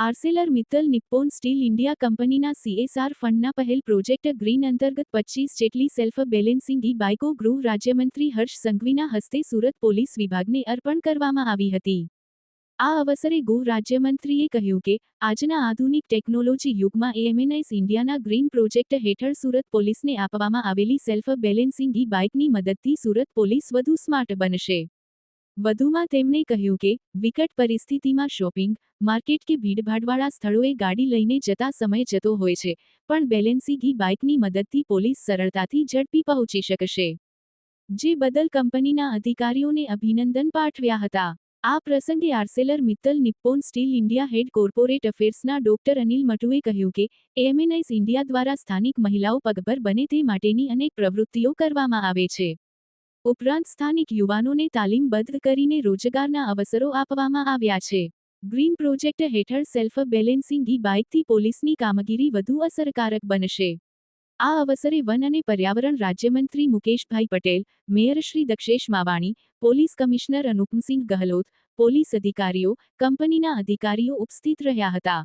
Arcelor Mittal Nippon steel India કંપનીના CSR ફંડના પહેલ પ્રોજેક્ટ ગ્રીન અંતર્ગત પચીસ જેટલી સેલ્ફ બેલેન્સિંગ ઈ બાઇકો ગૃહ રાજ્યમંત્રી હર્ષ સંઘવીના હસ્તે સુરત પોલીસ વિભાગને અર્પણ કરવામાં આવી હતી. આ અવસરે ગૃહ રાજ્યમંત્રીએ કહ્યું કે, આજના આધુનિક ટેકનોલોજી યુગમાં એએમએનએસ ઇન્ડિયાના ગ્રીન પ્રોજેક્ટ હેઠળ સુરત પોલીસને આપવામાં આવેલી સેલ્ફ બેલેન્સિંગ ઈ બાઇકની મદદથી સુરત પોલીસ વધુ સ્માર્ટ બનશે. વધુમાં તેમણે કહ્યું કે, વિકટ પરિસ્થિતિમાં શોપિંગ, માર્કેટ કે ભીડભાડવાળા સ્થળોએ ગાડી લઈને જતા સમય જતો હોય છે, પણ બેલેન્સીગી બાઇકની મદદથી પોલીસ સરળતાથી ઝડપી પહોંચી શકશે. જે બદલ કંપનીના અધિકારીઓને અભિનંદન પાઠવ્યા હતા. આ પ્રસંગે Arcelor Mittal Nippon steel India head corporate અફેર્સના doctor Anil મટુએ કહ્યું કે એમએનએસ ઇન્ડિયા દ્વારા સ્થાનિક મહિલાઓ પગભર બને તે માટેની અનેક પ્રવૃત્તિઓ કરવામાં આવે છે. ઉપરાંત સ્થાનિક યુવાનોને તાલીમબદ્ધ કરીને રોજગારના અવસરો આપવામાં આવ્યા છે. ગ્રીન પ્રોજેક્ટ હેઠળ સેલ્ફ બેલેન્સિંગ ઈ બાઇકથી પોલીસની કામગીરી વધુ અસરકારક બનશે. આ અવસરે વન અને પર્યાવરણ રાજ્યમંત્રી Mukeshbhai Patel, mayor Shri Dakshesh Mavani, police commissioner Anupamsingh Gahlot, police અધિકારીઓ, કંપનીના અધિકારીઓ ઉપસ્થિત રહ્યા હતા.